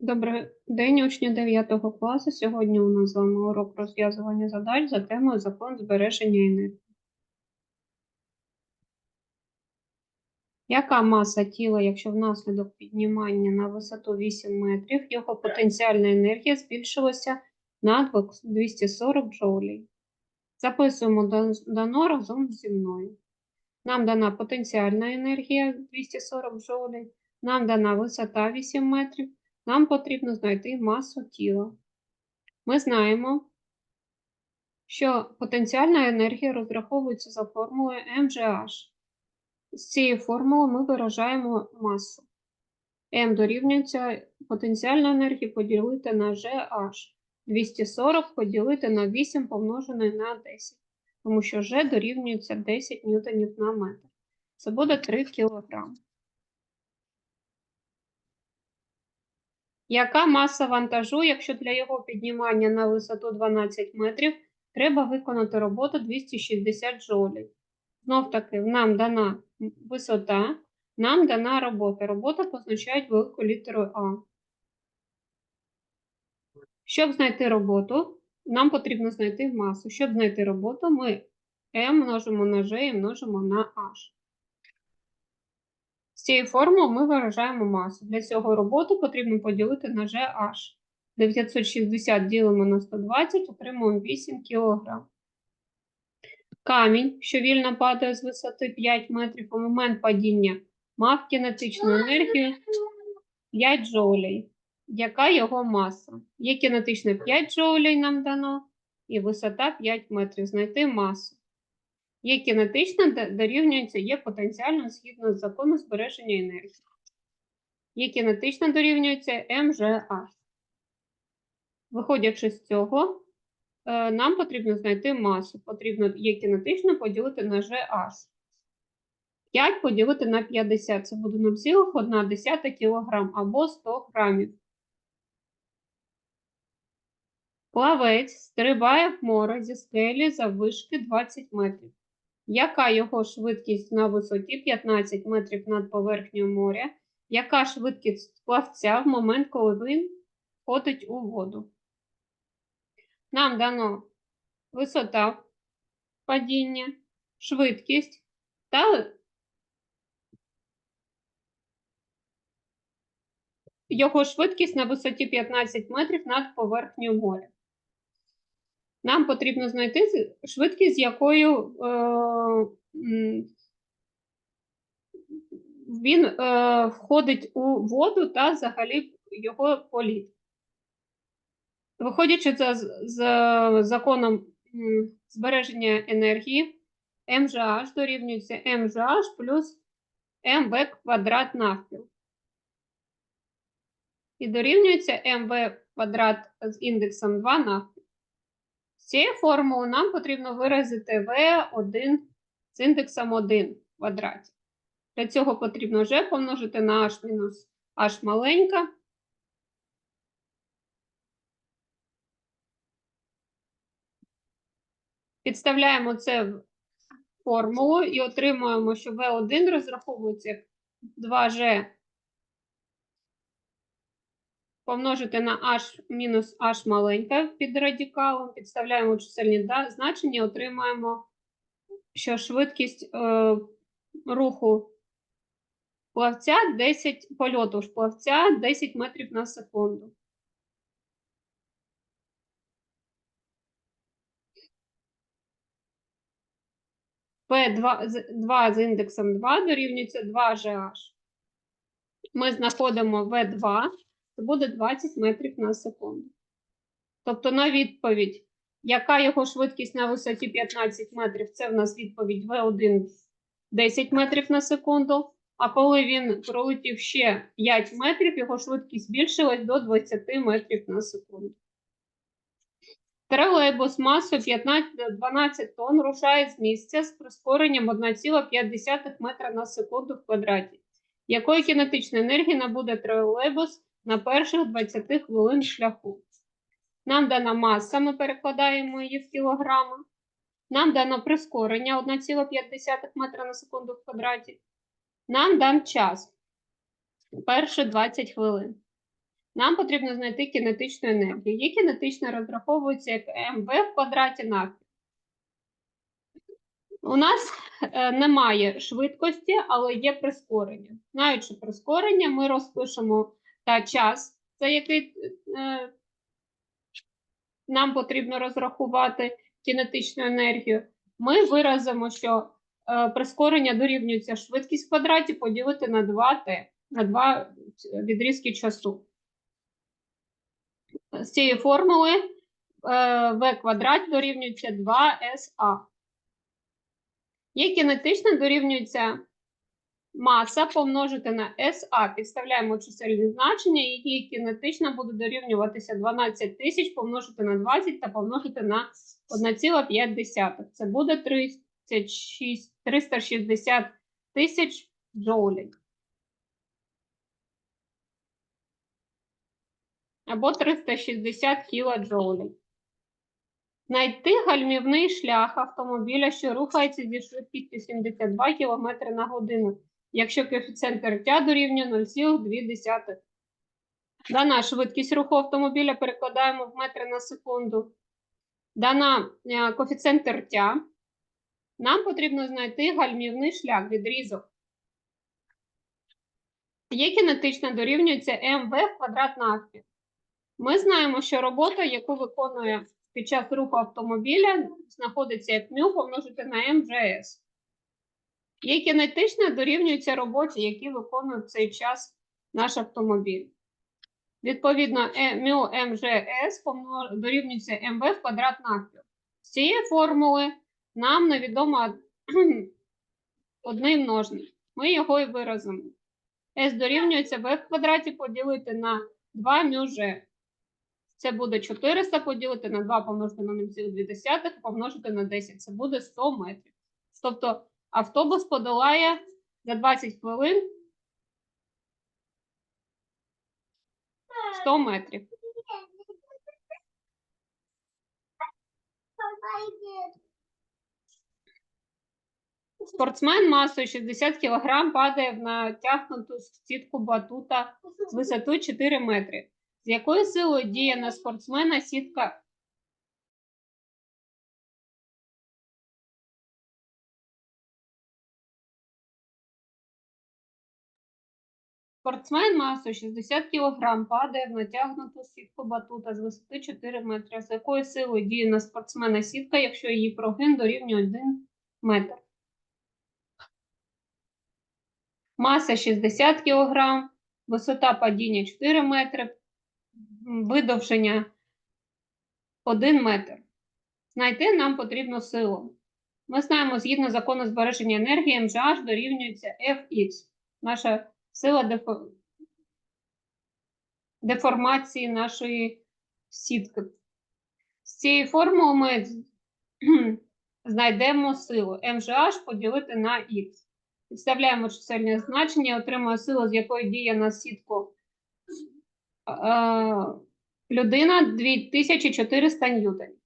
Добрий день, учні 9 класу. Сьогодні у нас з вами урок розв'язування задач за темою закон збереження енергії. Яка маса тіла, якщо внаслідок піднімання на висоту 8 метрів його потенціальна енергія збільшилася на 240 джоулей? Записуємо дано разом зі мною. Нам дана потенціальна енергія 240 джоулей, нам дана висота 8 метрів, нам потрібно знайти масу тіла. Ми знаємо, що потенціальна енергія розраховується за формулою mgh. З цієї формули ми виражаємо масу. m дорівнюється потенціальна енергія поділити на gh. 240 поділити на 8 помножене на 10, тому що g дорівнюється 10 ньютонів на метр. Це буде 3 кілограми. Яка маса вантажу, якщо для його піднімання на висоту 12 метрів треба виконати роботу 260 джоулей? Знов таки, нам дана висота, нам дана робота. Робота позначають великою літерою А. Щоб знайти роботу, нам потрібно знайти масу. Щоб знайти роботу, ми m множимо на g і множимо на h. З цієї формули ми виражаємо масу. Для цього роботу потрібно поділити на GH. 960 ділимо на 120, отримуємо 8 кг. Камінь, що вільно падає з висоти 5 метрів у момент падіння, мав кінетичну енергію 5 джоулей. Яка його маса? Є кінетична 5 джоулей нам дано, і висота 5 метрів. Знайти масу. Є кінетична, дорівнюється, є потенціально згідно з законом збереження енергії. Є кінетична дорівнюється МЖH. Виходячи з цього, е, нам потрібно знайти масу. Потрібно є кінетична поділити на GH. 5 поділити на 50 це буде 0,1 кг або 100 грамів. Плавець стрибає в море зі скелі заввишки 20 метрів. Яка його швидкість на висоті 15 метрів над поверхнею моря? Яка швидкість плавця в момент, коли він входить у воду? Нам дано висота падіння, швидкість та його швидкість на висоті 15 метрів над поверхнею моря. Нам потрібно знайти швидкість, з якою е, він е, входить у воду та взагалі його політ. Виходячи за, з з законом збереження енергії, МЖH дорівнюється МЖH плюс МВ квадрат навпіл. І дорівнюється МВ квадрат з індексом 2 навпіл. З цієї формули нам потрібно виразити V1 з індексом 1 в квадраті. Для цього потрібно вже помножити на h мінус h маленька. Підставляємо це в формулу і отримуємо, що V1 розраховується як 2G помножити на h мінус h маленька під радикалом, підставляємо чисельні значення, отримаємо, що швидкість е, руху плавця 10 польоту ж плавця 10 метрів на секунду. P2 з 2 з індексом 2 дорівнюється 2GH. Ми знаходимо V2, це буде 20 метрів на секунду. Тобто на відповідь, яка його швидкість на висоті 15 метрів, це в нас відповідь V1 10 метрів на секунду. А коли він пролетів ще 5 метрів, його швидкість збільшилась до 20 метрів на секунду. Тролейбус масою 15-12 тонн рушає з місця з прискоренням 1,5 метра на секунду в квадраті. Якої кінетичної енергії набуде тролейбус на перших 20 хвилин шляху? Нам дана маса, ми перекладаємо її в кілограми. Нам дано прискорення 1,5 метра на секунду в квадраті. Нам дан час. Перші 20 хвилин. нам потрібно знайти кінетичну енергію. Є кінетична розраховується як МВ в квадраті навпіл. У нас е, немає швидкості, але є прискорення. Знаючи прискорення, ми розпишемо та час, за який е, нам потрібно розрахувати кінетичну енергію. Ми виразимо, що е, прискорення дорівнюється швидкість в квадраті поділити на 2t, на 2 відрізки часу. З цієї формули е, v квадрат дорівнюється 2sa. Є кінетична дорівнюється маса помножити на SA. Підставляємо чисельні значення, які кінетична буде дорівнюватися 12 тисяч помножити на 20 та помножити на 1,5. Це буде 36, 360 тисяч джоулів. Або 360 кілоджоулів. Знайти гальмівний шлях автомобіля, що рухається зі швидкістю 72 км на годину, якщо коефіцієнт тертя дорівнює 0,2. Дана швидкість руху автомобіля перекладаємо в метри на секунду. Дана е, коефіцієнт тертя. Нам потрібно знайти гальмівний шлях, відрізок. Є кінетична дорівнюється МВ в квадрат навпіл. Ми знаємо, що робота, яку виконує під час руху автомобіля, знаходиться як μ помножити на МЖС. Є кінетична дорівнюється роботі, які виконує в цей час наш автомобіль. Відповідно, е, μ МЖС дорівнюється МВ в квадрат навпіл. З цієї формули нам невідомо одний множник. Ми його і виразимо. С дорівнюється В в квадраті поділити на 2 μж. Це буде 400 поділити на 2 помножити на 0,2 помножити на 10. Це буде 100 метрів. Тобто автобус подолає за 20 хвилин 100 метрів. Спортсмен масою 60 кг падає в натягнуту сітку батута з висотою 4 метри. З якою силою діє на спортсмена сітка? Спортсмен масою 60 кг падає в натягнуту сітку батута з висоти 4 метри. З якою силою діє на спортсмена сітка, якщо її прогин дорівнює 1 метр? Маса 60 кг, висота падіння 4 метри, видовження 1 метр. Знайти нам потрібно силу. Ми знаємо, згідно закону збереження енергії, МЖH дорівнюється Fx. Наша сила деформації нашої сітки. З цієї формули ми знайдемо силу МЖH поділити на Х. Підставляємо чисельне значення, отримуємо силу, з якої діє на сітку е, людина 2400 ньютонів.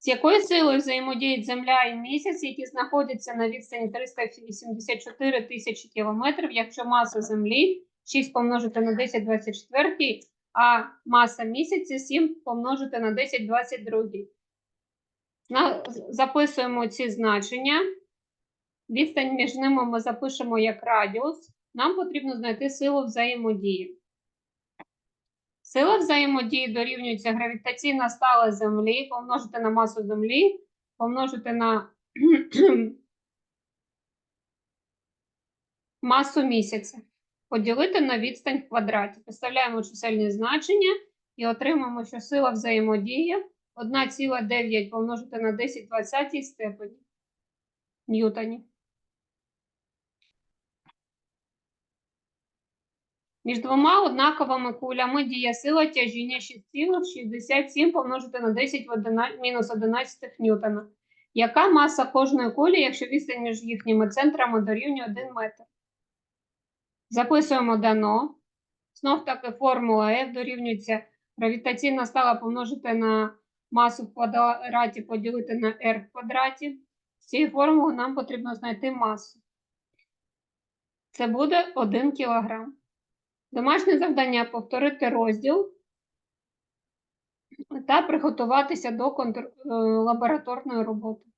З якою силою взаємодіють Земля і місяць, які знаходяться на відстані 384 тисячі кілометрів, якщо маса Землі 6 помножити на 10 24, а маса місяця 7 помножити на 10 22. На, записуємо ці значення. Відстань між ними ми запишемо як радіус. Нам потрібно знайти силу взаємодії. Сила взаємодії дорівнюється гравітаційна стала Землі, помножити на масу Землі, помножити на масу місяця, поділити на відстань в квадраті. Поставляємо чисельні значення і отримаємо, що сила взаємодії 1,9 помножити на 10 20 степені ньютонів. Між двома однаковими кулями діє сила тяжіння 6,67 помножити на 10 в 11, мінус 11 ньютона. Яка маса кожної кулі, якщо відстань між їхніми центрами дорівнює 1 метр? Записуємо дано. Знов таки формула F дорівнюється гравітаційна стала помножити на масу в квадраті поділити на r в квадраті. З цієї формули нам потрібно знайти масу. Це буде 1 кг. Домашнє завдання повторити розділ та приготуватися до е, лабораторної роботи.